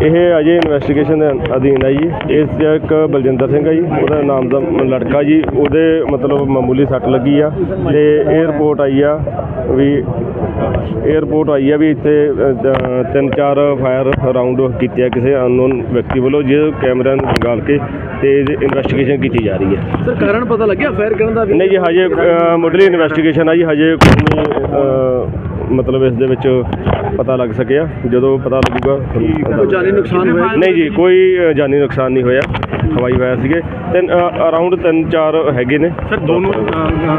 ਇਹ ਅਜੇ ਇਨਵੈਸਟੀਗੇਸ਼ਨ ਦੇ ਅਧੀਨ ਹੈ ਜੀ। ਇਸ 'ਚ ਇੱਕ ਬਲਜਿੰਦਰ ਸਿੰਘ ਹੈ ਜੀ ਉਹਦਾ ਨਾਮ ਦਾ ਲੜਕਾ ਜੀ ਉਹਦੇ ਮਤਲਬ ਮਾਮੂਲੀ ਸੱਟ ਲੱਗੀ ਆ ਤੇ ਇਹ ਰਿਪੋਰਟ ਆਈ ਆ ਵੀ ਇਹ ਰਿਪੋਰਟ ਆਈ ਆ ਵੀ ਇੱਥੇ ਅ, ਤਿੰਨ ਚਾਰ ਫਾਇਰ ਰਾਉਂਡ ਕੀਤੇ ਆ ਕਿਸੇ ਅਨਨੋਨ ਵਿਅਕਤੀ ਵੱਲੋਂ ਜਿਹਦੇ ਕੈਮਰਿਆਂ ਨੂੰ ਨਿਕਾਲ ਕੇ ਤੇ ਇਨਵੈਸਟੀਗੇਸ਼ਨ ਕੀਤੀ ਜਾ ਰਹੀ ਹੈ। ਸਰ ਕਾਰਨ ਪਤਾ ਲੱਗਿਆ ਫਾਇਰ ਕਰਨ ਦਾ ਵੀ? ਨਹੀਂ ਜੀ ਹਜੇ ਅ, ਮੁੱਢਲੀ ਇਨਵੈਸਟੀਗੇਸ਼ਨ ਆ ਜੀ ਹਜੇ ਕੋਈ ਅ, ਮਤਲਬ ਇਸ ਦੇ ਵਿੱਚ ਪਤਾ ਲੱਗ ਸਕਿਆ ਜਦੋਂ ਪਤਾ ਲੱਗੂਗਾ ਤੁਹਾਨੂੰ ਕੋਈ ਜਾਨੀ ਨੁਕਸਾਨ ਹੋਇਆ? ਨਹੀਂ ਜੀ ਕੋਈ ਜਾਨੀ ਨੁਕਸਾਨ ਨਹੀਂ ਹੋਇਆ। ਹਵਾਈ ਫਾਇਰ ਸੀਗੇ। ਤਿੰਨ ਅਰਾਊਂਡ ਤਿੰਨ ਚਾਰ ਹੈਗੇ ਨੇ। ਸਰ ਦੋਨੋਂ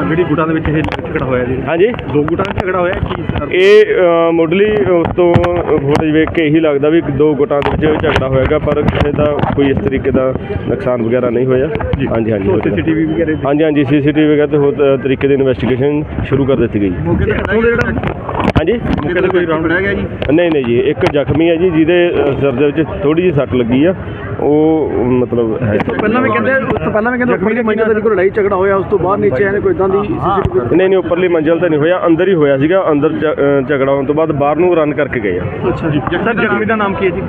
ਜਿਹੜੀ ਗੁੱਟਾਂ ਦੇ ਵਿੱਚ ਇਹ ਝਗੜਾ ਹੋਇਆ ਜੀ। ਹਾਂਜੀ। ਦੋ ਗੁੱਟਾਂ ਦਾ ਝਗੜਾ ਹੋਇਆ ਕੀ ਸਰ? ਇਹ ਅ, ਮੁੱਢਲੀ ਉਸ ਤੋਂ ਫੁਟੇਜ ਵੇਖ ਕੇ ਇਹੀ ਲੱਗਦਾ ਵੀ ਦੋ ਗੁੱਟਾਂ ਦੇ ਵਿੱਚ ਝਗੜਾ ਹੋਏਗਾ ਪਰ ਕਿਸੇ ਦਾ ਕੋਈ ਇਸ ਤਰੀਕੇ ਦਾ ਨੁਕਸਾਨ ਵਗੈਰਾ ਨਹੀਂ ਹੋਇਆ। ਹਾਂਜੀ ਹਾਂਜੀ ਸੀਸੀਟੀਵੀ ਵਗੈਰਾ ਹਾਂਜੀ ਹਾਂਜੀ ਸੀਸੀਟੀਵੀ ਵਗੈਰਾ ਤੇ ਹੋਰ ਤ- ਤਰੀਕੇ ਦੀ ਇਨਵੈਸਟੀਗੇਸ਼ਨ ਸ਼ੁਰੂ ਕਰ ਦਿੱਤੀ ਗਈ। ਮੌਕੇ ਤੇ ਇੱਥੋਂ ਦੇ ਜਿਹੜਾ ਹਾਂਜੀ। ਮੌਕੇ ਤੇ ਕੋਈ ਰਾਉਂਡ ਰਹਿ ਗਿਆ ਜੀ? ਨਹੀਂ ਨਹੀਂ ਜੀ ਇੱਕ ਜ਼ਖਮੀ ਹੈ ਜੀ ਜਿਹਦੇ ਅ, ਸਿਰ ਦੇ ਵਿੱਚ ਥੋੜੀ ਜਿਹੀ ਸੱਟ ਲੱਗੀ ਆ। ਉਹ ਮਤਲਬ ਹੈ। ਪਹਿਲਾਂ ਵੀ ਕਹਿੰਦੇ ਉਸ ਤੋਂ ਪਹਿਲਾਂ ਵੀ ਕਹਿੰਦੇ ਉੱਪਰਲੀ ਮੰਜ਼ਿਲ ਤੇ ਵੀ ਕੋਈ ਲੜਾਈ ਝਗੜਾ ਹੋਇਆ ਉਸ ਤੋਂ ਬਾਅਦ ਨੀਚੇ ਆਏ ਨੇ ਕੋਈ ਇਦਾਂ ਦੀ ਸੀਸੀਟੀਵੀ ਨਹੀਂ ਨਹੀਂ ਉੱਪਰਲੀ ਮੰਜ਼ਲ ਤੇ ਨਹੀਂ ਹੋਇਆ ਅੰਦਰ ਹੀ ਹੋਇਆ ਸੀਗਾ ਅੰਦਰ ਝਗੜਾ ਹੋਣ ਤੋਂ ਬਾਅਦ ਬਾਹਰ ਨੂੰ ਰਨ ਕਰਕੇ ਗਏ ਆ। ਅੱਛਾ ਜੀ। ਸਰ ਜ਼ਖਮੀ ਦਾ ਨਾਮ ਕੀ ਹੈ ਜੀ?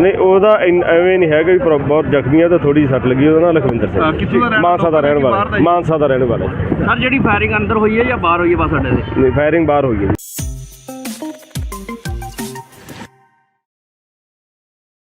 ਨਹੀਂ ਉਹਦਾ ਐਵੇਂ ਨਹੀਂ ਹੈਗਾ ਵੀ ਪ੍ਰੋ- ਬਹੁਤ ਜ਼ਖਮੀ ਆ ਤਾਂ ਥੋੜੀ ਜਿਹੀ ਸੱਟ ਲੱਗੀ ਉਹਦਾ ਨਾਂ ਲਖਵਿੰਦਰ ਸਿੰਘ। ਮਾਨਸਾ ਦਾ ਰਹਿਣ ਵਾਲਾ? ਮਾਨਸਾ ਦਾ ਰਹਿਣ ਵਾਲਾ। ਸਰ ਜਿਹੜੀ ਫਾਇਰਿੰਗ ਅੰਦਰ ਹੋਈ ਹੈ ਜਾਂ ਬਾਹਰ ਹੋਈ ਹੈ ਬਸ ਅੱਡੇ ਦੇ ਨਹੀਂ ਫਾਇਰਿੰਗ ਬਾਹਰ ਹੋਈ ਹੈ ਜੀ।